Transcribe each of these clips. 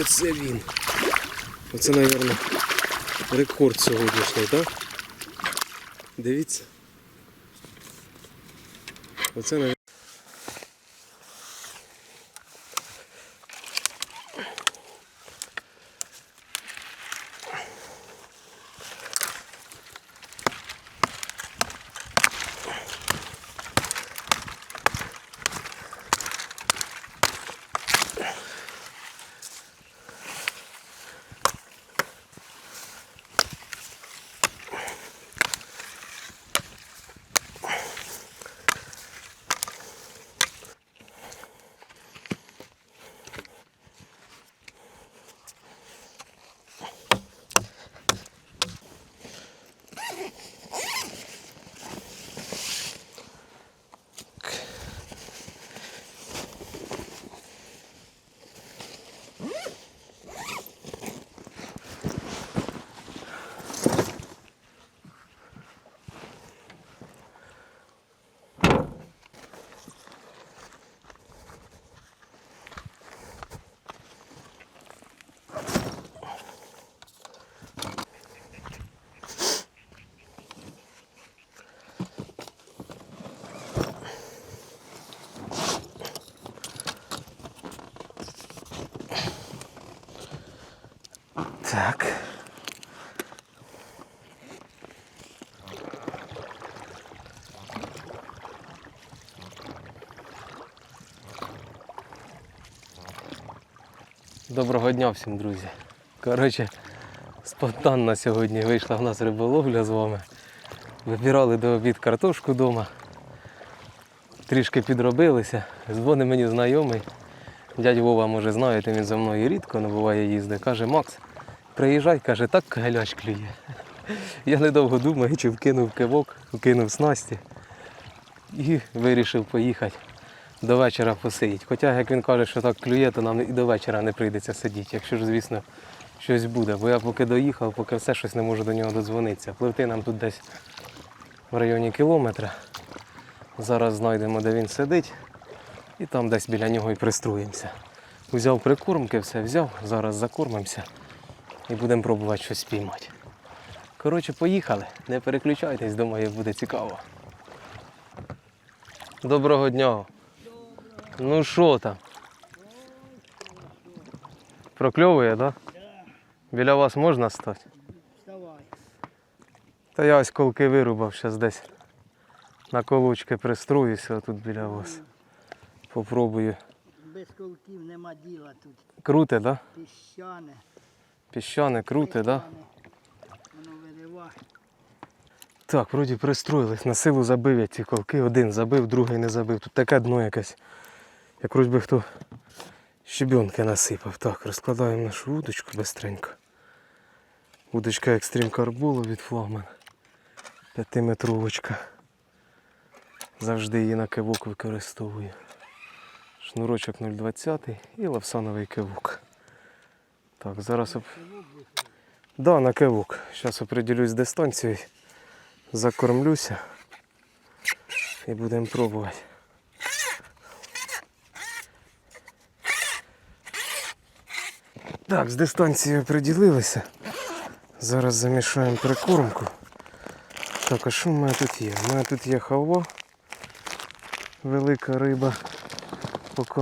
Оце він. Оце, мабуть, рекорд сьогоднішній, так? Дивіться. Оце, мабуть. Так. Доброго дня всім, друзі. Коротше, спонтанно сьогодні вийшла в нас риболовля з вами. Вибирали до обід картошку вдома. Трішки підробилися. Дзвонить мені знайомий. Дядь Вова, може, знаєте, він за мною рідко не буває їздить. Каже, Макс, приїжджай, каже, так галяч клює. Я недовго думаю, чи вкинув кивок, вкинув снасті і вирішив поїхати до вечора посидіти. Хоча, як він каже, що так клює, то нам і до вечора не прийдеться сидіти, якщо ж, звісно, щось буде. Бо я поки доїхав, поки все щось не можу до нього додзвонитися. Пливти нам тут десь в районі кілометра. Зараз знайдемо, де він сидить, і там десь біля нього і пристроїмося. Взяв прикормки, все взяв, зараз закормимося і будемо пробувати щось спіймати. Коротше, поїхали. Не переключайтесь, думаю, буде цікаво. Доброго дня. Ну що там? Прокльовує, так? Да? Біля вас можна стати? Вставай. Та я ось колки вирубав, зараз десь на колочки пристроюся тут біля вас. Попробую. Без колків нема діла тут. Круте, да? Піщане. Піщане, круте, да? Воно вириває. Так, вроді пристроїлись. На силу забив я ці колки. Один забив, другий не забив. Тут таке дно якесь. Як би хто щебенки насипав. Так, розкладаємо нашу удочку бистренько. Удочка Extreme Carbolо від флагман. П'ятиметровочка. Завжди її на кивок використовую. Шнурочок 0,20 і лавсановий кивок. Так, зараз оп... Да, на кивок. Зараз определюсь дистанцією, закормлюся і будемо пробувати. Так, з дистанцією приділилися. Зараз замішаємо прикормку. Так, а що в мене тут є? У мене тут є халва, велика риба. Поки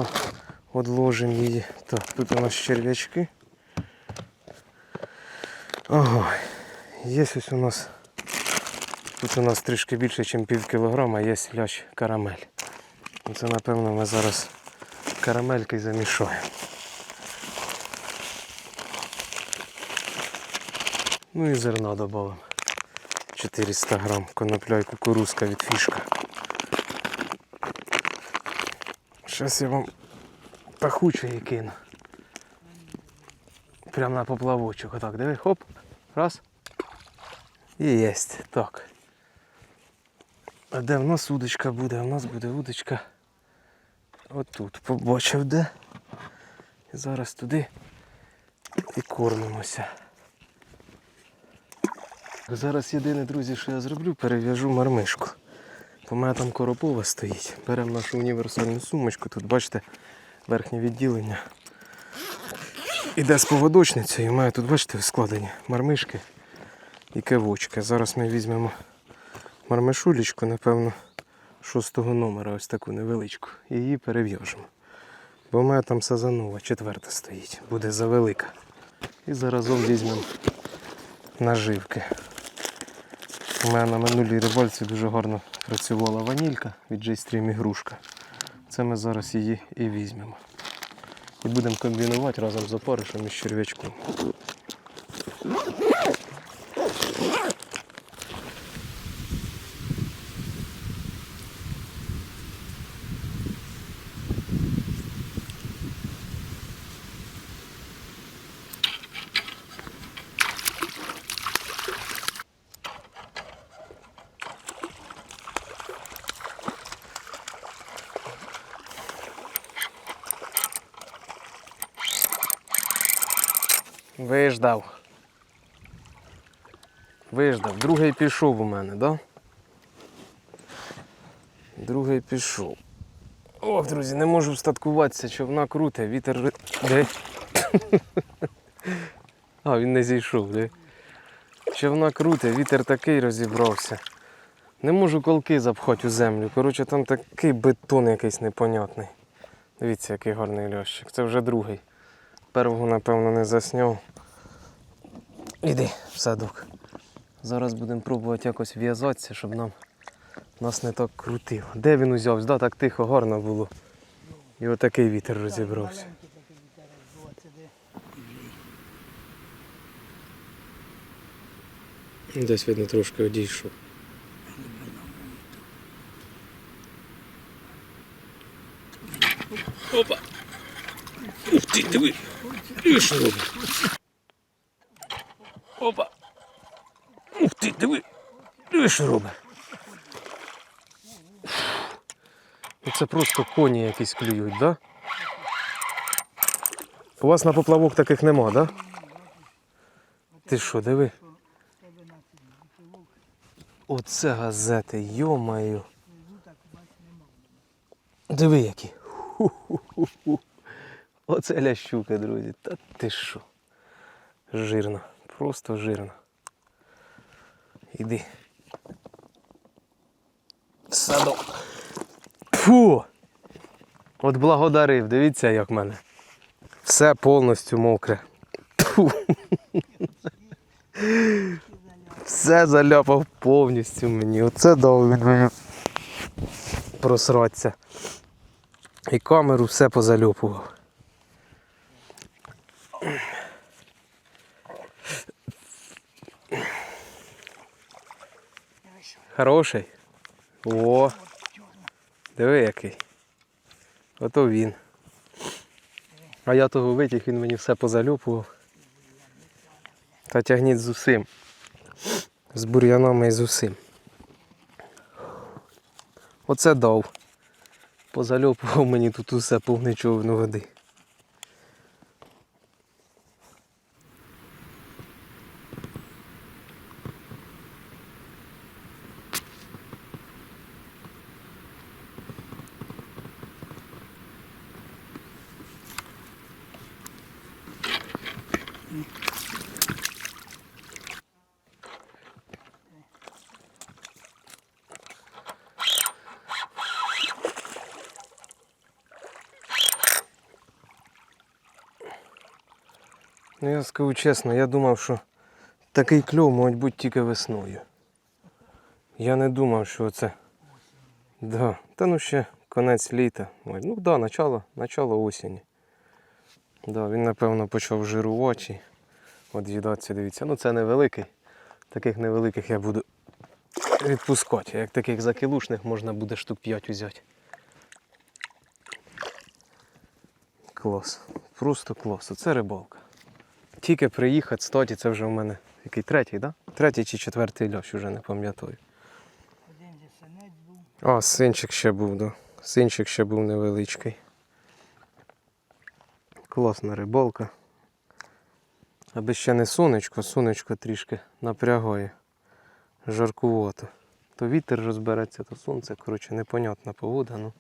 одложимо її. Так, тут у нас черв'ячки. Є ось у нас. Тут у нас трішки більше, ніж пів кілограма, є лящ карамель. Це напевно ми зараз карамельки замішаємо. Ну і зерна додамо. 400 грам конопля і кукурузка від фішка. Зараз я вам пахучої кину. Прямо на поплавочок. Отак, диви, хоп. Раз. І єсть. Так. А де в нас удочка буде? У нас буде удочка. Отут. Побачив де. І зараз туди і кормимося. Зараз єдине, друзі, що я зроблю, перев'яжу мармишку. У мене там коропова стоїть. Беремо нашу універсальну сумочку. Тут бачите верхнє відділення. іде з поводочницею. Має тут, бачите, складені мармишки і кивочки. Зараз ми візьмемо мармишулечку, напевно, шостого номера, ось таку невеличку. І її перев'яжемо. Бо в мене там сазанова, четверта стоїть, буде завелика. І заразом візьмемо наживки. У мене на минулій рибальці дуже гарно працювала ванілька від J-Stream ігрушка. Це ми зараз її і візьмемо. І будемо комбінувати разом з опаришем і з черв'ячком. Виждав. Виждав. Другий пішов у мене, да? Другий пішов. Ох, друзі, не можу встаткуватися, човна круте, вітер. Де? А, він не зійшов, де? Човна круте, вітер такий розібрався. Не можу колки запхати у землю. Коротше, там такий бетон якийсь непонятний. Дивіться, який гарний льощик. Це вже другий. Первого, напевно, не засняв. Іди в садок. Зараз будемо пробувати якось в'язатися, щоб нам нас не так крутило. Де він узявся? Да, так тихо, гарно було. І отакий вітер розібрався. Десь видно трошки одійшов. Опа! Ух ти, диви! Диви. Опа! Ух ти, диви! Диви, що робить. Ну, Це просто коні якісь клюють, да? У вас на поплавок таких нема, да? Ти що, диви? Оце газети, йомаю. так. Диви які. Ху-ху-ху-ху. Оце лящука, друзі. Та ти що? Жирно. Просто жирно. Іди. Садок. Фу! От благодарив, дивіться, як в мене. Все повністю мокре. Фу. Все заляпав повністю мені. Оце дав він мені просратися. І камеру все позальопував. Хороший. О, диви який. Ото він. А я того витяг, він мені все позальопував. Та тягніть з усім. З бур'янами і з усім. Оце дав. Позальопував мені тут усе повне човно води. Ну я скажу чесно, я думав, що такий кльов може бути тільки весною. Я не думав, що це. Да. Та ну ще конець літа. Ну так, да, начало, начало осені. Да, він, напевно, почав жирувати. От їдаться, дивіться. Ну це невеликий. Таких невеликих я буду відпускати. Як таких закилушних можна буде штук 5 взяти. Клас. Просто клас. Оце рибалка. Тільки приїхати, статі, це вже в мене який третій, да? Третій чи четвертий льош, вже не пам'ятаю. А, синчик ще був, да. Синчик ще був невеличкий. Класна рибалка. Аби ще не сонечко, сонечко трішки напрягає. Жаркувато. То вітер розбереться, то сонце. Коротше, непонятна погода, ну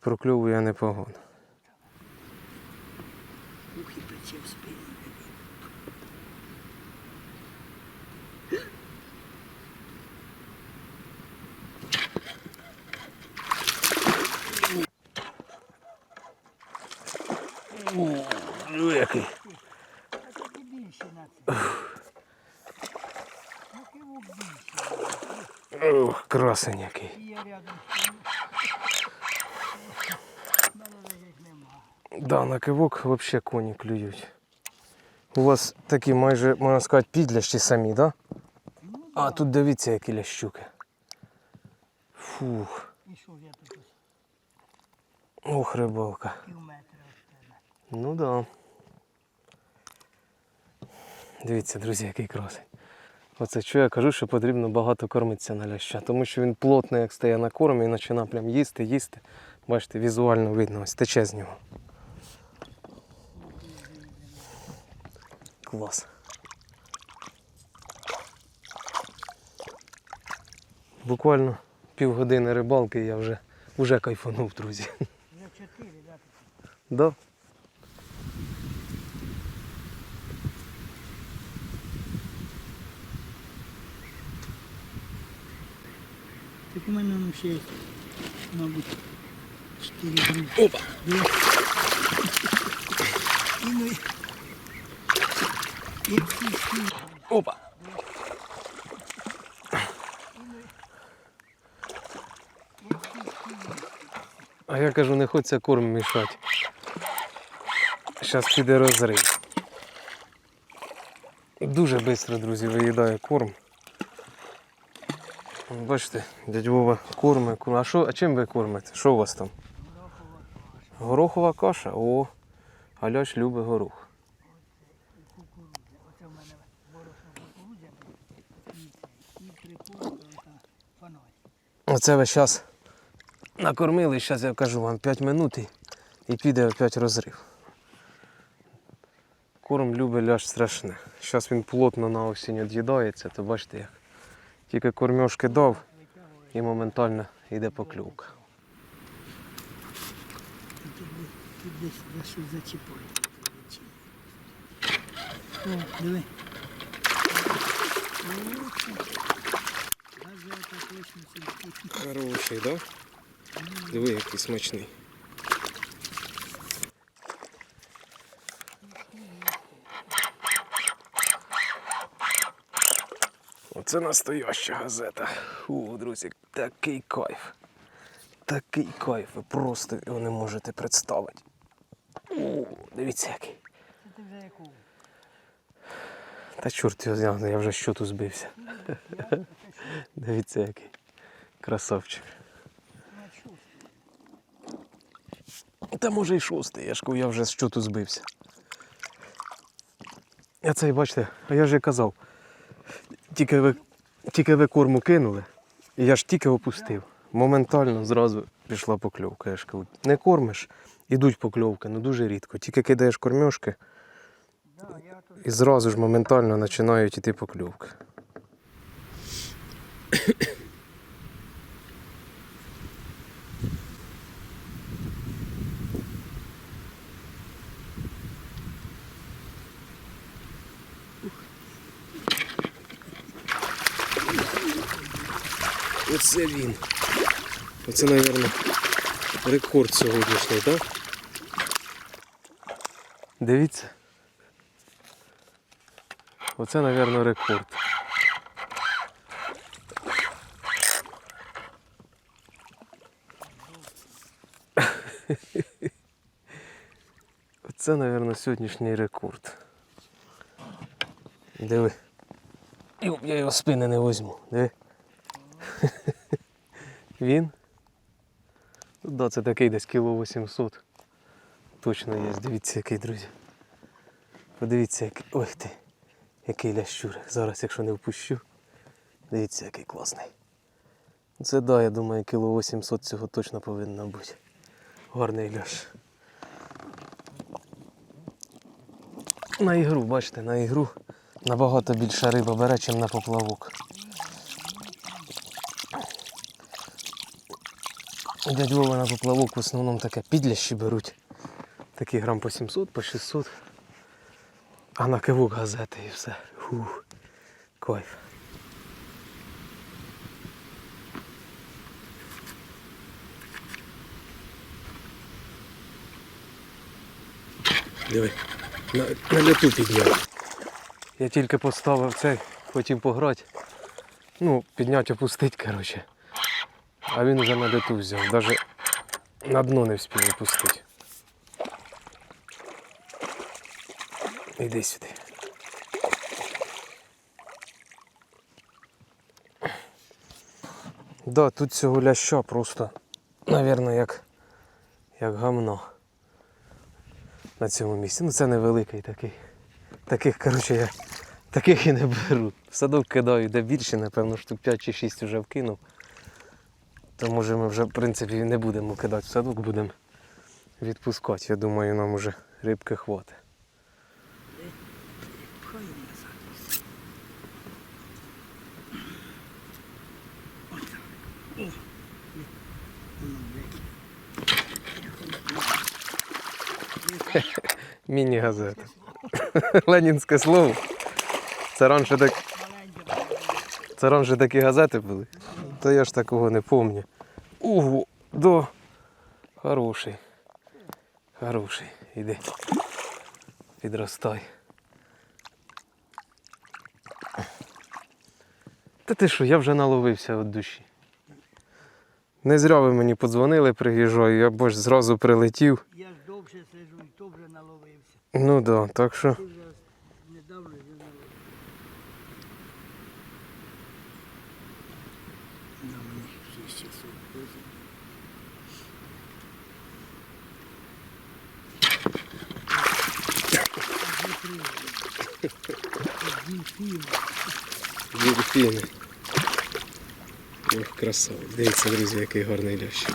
прокльовує непогода. Ух і пече. кивок більше. Ох, красень який. Да, на кивок взагалі коні клюють. У вас такі майже, можна сказати, підлящі самі? Да? А тут дивіться, які лящуки. Фух, ох, рибалка. Ну да. Дивіться, друзі, який красень. Оце що я кажу, що потрібно багато кормитися на ляща, тому що він плотний, як стає на кормі, і починає прям їсти, їсти. Бачите, візуально видно, ось тече з нього. Клас. Буквально півгодини рибалки я вже, вже кайфанув, друзі. Вже чотири, да? тут? Да. Так у мене ще є, мабуть, чотири груди. Опа! І ну, і-. Опа! А я кажу, не хочеться корм мішати. Зараз піде розрив. Дуже швидко, друзі, виїдає корм. Бачите, дядь Вова корме. А, що, а чим ви кормите? Що у вас там? Горохова каша? О, Аляш любить горох. Оце в мене борошно. Оце ви зараз накормили, зараз я кажу вам 5 минут і, піде опять розрив. Корм любить ляж страшне. Зараз він плотно на осінь від'їдається, то бачите як. Тільки кормьошки дав і моментально йде поклювка. Тут, десь- за щось зачіпає. О, диви. Хороший? Да? Диви, який смачний. Оце настояща газета. Фу, друзі, такий кайф. Такий кайф. Ви просто його не можете представити. О, дивіться який. Це вже? Та чорт його знає, я вже щоту збився. Дивіться який. Красавчик. Та може й шостий, я ж я вже з щоту збився. А цей, бачите, а я і казав, тільки ви, тільки ви корму кинули, і я ж тільки опустив. Моментально зразу пішла покльовка. Я ж кажу, не кормиш, ідуть покльовки, ну дуже рідко. Тільки кидаєш кормьошки і зразу ж моментально починають іти покльовки. Оце він. Оце, мабуть, рекорд сьогоднішній, так? Дивіться. Оце, мабуть, рекорд. Оце, мабуть, сьогоднішній рекорд. Диви. Я його спини не візьму. Диви. Він? Ну, да, це такий десь кіло 800. Точно є. Дивіться, який, друзі. Подивіться, який. Ой ти. Який лящур. Зараз, якщо не впущу. Дивіться, який класний. Це да, я думаю, кіло 800 цього точно повинно бути. Гарний лящ. На ігру, бачите, на ігру набагато більша риба бере, ніж на поплавок. Дядь Вова на поплавок в основному таке підлящі беруть. Такі грам по 700, по 600. А на кивок газети і все. Фух. Кайф. Диви, на, на люту підняв. Я тільки поставив цей, хотів пограти. Ну, підняти, опустити, коротше. А він вже на лету взяв, навіть на дно не встиг опустити. Іди сюди. Да, тут цього ляща просто, напевно, як, як гамно на цьому місці. Ну це невеликий такий. Таких, коротше, я таких і не беру. В садок кидаю, де більше, напевно, штук 5 чи 6 вже вкинув. То може ми вже, в принципі, не будемо кидати в садок, будемо відпускати. Я думаю, нам уже рибки хватить. Міні-газета. Ленінське слово. Це раніше, так. Це раніше такі газети були. Та я ж такого не пам'ятаю. Ого, да. Хороший. Хороший. Іди. Підростай. Та ти що, я вже наловився від душі. Не зря ви мені подзвонили, приїжджаю, я бо ж зразу прилетів. Я ж довше сиджу і то вже наловився. Ну да, так що. Ти вже недавно вже наловився. На мені шість часов. Дельфіни. Ох, красава. Дивіться, друзі, який гарний лящ.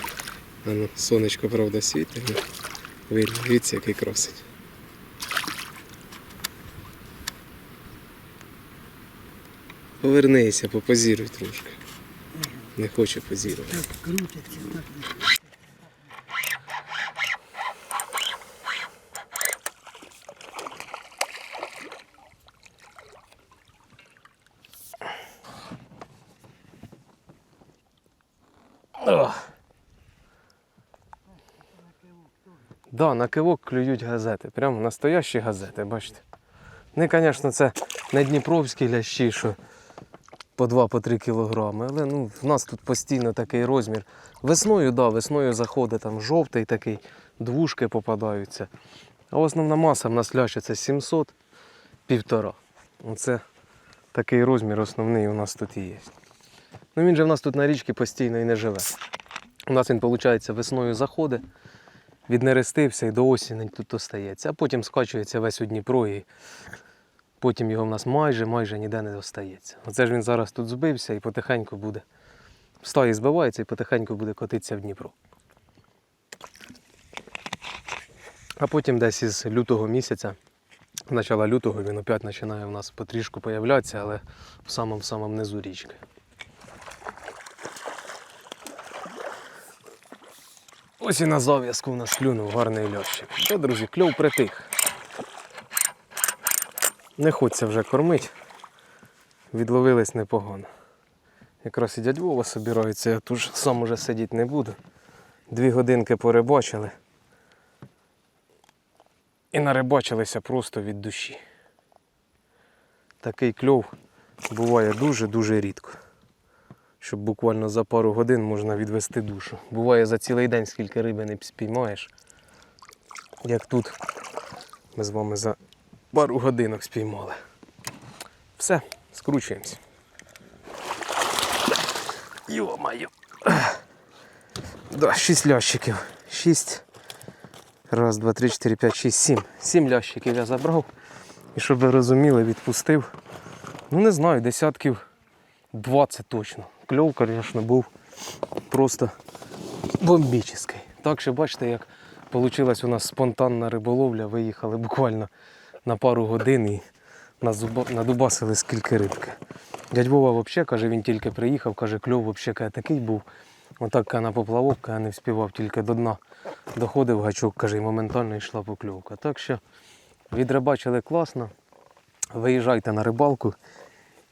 Ну, сонечко, правда, світить. ну, Видно, дивіться, який красить. Повернися, попозіруй трошки. Не хочу позірувати. Так крутиться, так не Да, на кивок клюють газети. Прямо настоящі газети, бачите. Не, звісно, це не дніпровські лящі, що по 2-3 кілограми, але ну, в нас тут постійно такий розмір. Весною, да, весною заходить там жовтий такий, двушки попадаються. А основна маса в нас ляща це 700 півтора. Оце такий розмір основний у нас тут і є. Ну він же в нас тут на річці постійно і не живе. У нас він, виходить, весною заходить, віднерестився і до осені тут остається, а потім скачується весь у Дніпро і потім його в нас майже майже ніде не остається. Оце ж він зараз тут збився і потихеньку буде. В стаї збивається і потихеньку буде котитися в Дніпро. А потім десь із лютого місяця, з начала лютого, він опять починає у нас потрішку появлятися, але в самому самому низу річки. Ось і на зав'язку у нас клюнув гарний льощик. Та, друзі, кльов притих. Не хочеться вже кормити. Відловились непогано. Якраз і дядь Вова собирається, я тут сам уже сидіти не буду. Дві годинки порибачили. І нарибачилися просто від душі. Такий кльов буває дуже-дуже рідко щоб буквально за пару годин можна відвести душу. Буває за цілий день, скільки риби не спіймаєш. Як тут ми з вами за пару годинок спіймали. Все, скручуємося. Йо-моє. Да, шість лящиків. Шість. Раз, два, три, чотири, п'ять, шість, сім. Сім лящиків я забрав. І щоб ви розуміли, відпустив. Ну не знаю, десятків 20 точно. Кльов, звісно, був просто бомбічний. Так що бачите, як вийшла у нас спонтанна риболовля. Виїхали буквально на пару годин і надубасили скільки рибки. Дядь Вова взагалі каже, він тільки приїхав, каже, кльов взагалі такий був. Отак на поплавок каже, не вспівав тільки до дна. Доходив гачок, каже, і моментально йшла покльовка. Так що відрибачили класно. Виїжджайте на рибалку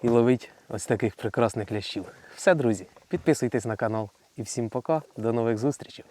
і ловіть ось таких прекрасних лящів. Все, друзі, підписуйтесь на канал. І всім пока, до нових зустрічей.